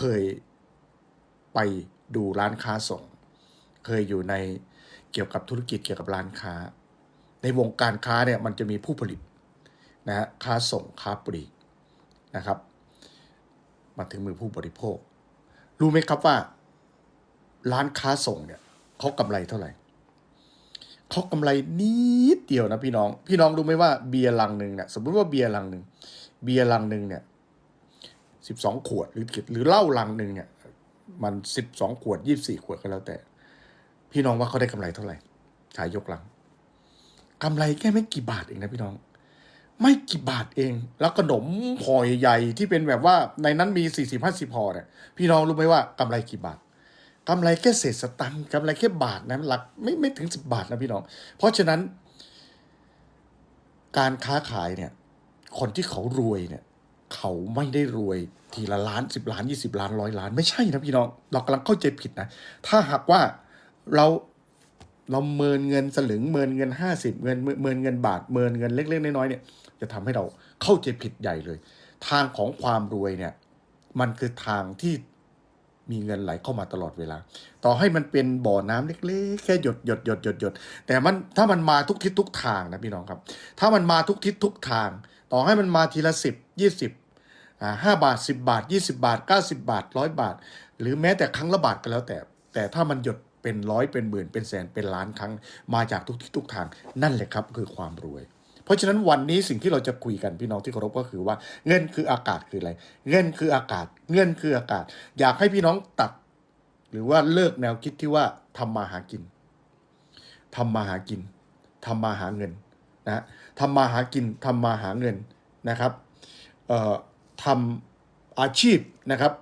เคยไปดูร้านค้าส่ง เคยอยู่ในเกี่ยวกับธุรกิจเกี่ยวกับร้านค้า ในวงการค้าเนี่ยมันจะมีผู้ผลิตนะฮะค้าส่งค้าปลีกนะครับมาถึงมือผู้บริโภค รู้ไหมครับว่า ร้านค้าส่งเนี่ยเขากำไรเท่าไหร่เขากำไรนิดเดียวนะพี่น้อง พี่น้องรู้ไหมว่าเบียร์ลังหนึ่งเนี่ยสมมติว่าเบียร์ลังหนึ่งเบียร์ลังหนึ่งเนี่ย สิบสองขวดหรือหรือเหล้าลังหนึ่งเนี่ยมันสิบสองขวดยี่สี่ขวดก็แล้วแต่ พี่น้องว่าเขาได้กำไรเท่าไหร่ขายยกลังกำไรแค่ไม่กี่บาทเองนะพี่น้อง ไม่กี่บาทเอง แล้วขนมห่อใหญ่ที่เป็นแบบว่าในนั้นมีสี่สิบห้าสิบห่อเนี่ยพี่น้องรู้ไหมว่ากำไรกี่บาทกำไรแค่เศษสตังค์กำไรแค่บาทนะหลักไม่ไม่ถึงสิบบาทนะพี่น้อง เพราะฉะนั้น การค้าขายเนี่ย คนที่เขารวยเนี่ย เขาไม่ได้รวยทีละล้านสิบล้านยี่สิบล้านร้อยล้านไม่ใช่นะพี่น้องเรากำลังเข้าใจผิดนะ ถ้าหากว่าเราเราเมินเงินสลึงเมินเงินห้าสิบเงินเมินเงินบาทเมินเงินเล็กๆน้อยๆเนี่ยจะทำให้เราเข้าใจผิดใหญ่เลย ทางของความรวยเนี่ยมันคือทางที่มีเงินไหลเข้ามาตลอดเวลา ต่อให้มันเป็นบ่อน้ำเล็กๆ แค่หยดหยดหยดหยดหยดแต่มันถ้ามันมาทุกทิศทุกทางนะพี่น้องครับ ถ้ามันมาทุกทิศทุกทาง ต่อให้มันมาทีละสิบยี่สิบ ห้าบาทสิบาทยี่สิบาทเก้าสิบาทร้อยบาท หรือแม้แต่ครั้งละบาทก็แล้วแต่ แต่ถ้ามันหยดเป็นร้อยเป็นหมื่นเป็นแสนเป็นล้านครั้งมาจากทุกทิศทุกทางนั่นแหละครับคือความรวย เพราะฉะนั้นวันนี้สิ่งที่เราจะคุยกันพี่น้องที่เคารพก็คือว่าเงินคืออากาศคืออะไร เงินคืออากาศ เงินคืออากาศ อยากให้พี่น้องตัด หรือว่าเลิกแนวคิดที่ว่าทำมาหากินทำมาหากินทำมาหาเงินนะทำมาหากินทำมาหาเงินนะครับเอ่อ ทำอาชีพนะครับ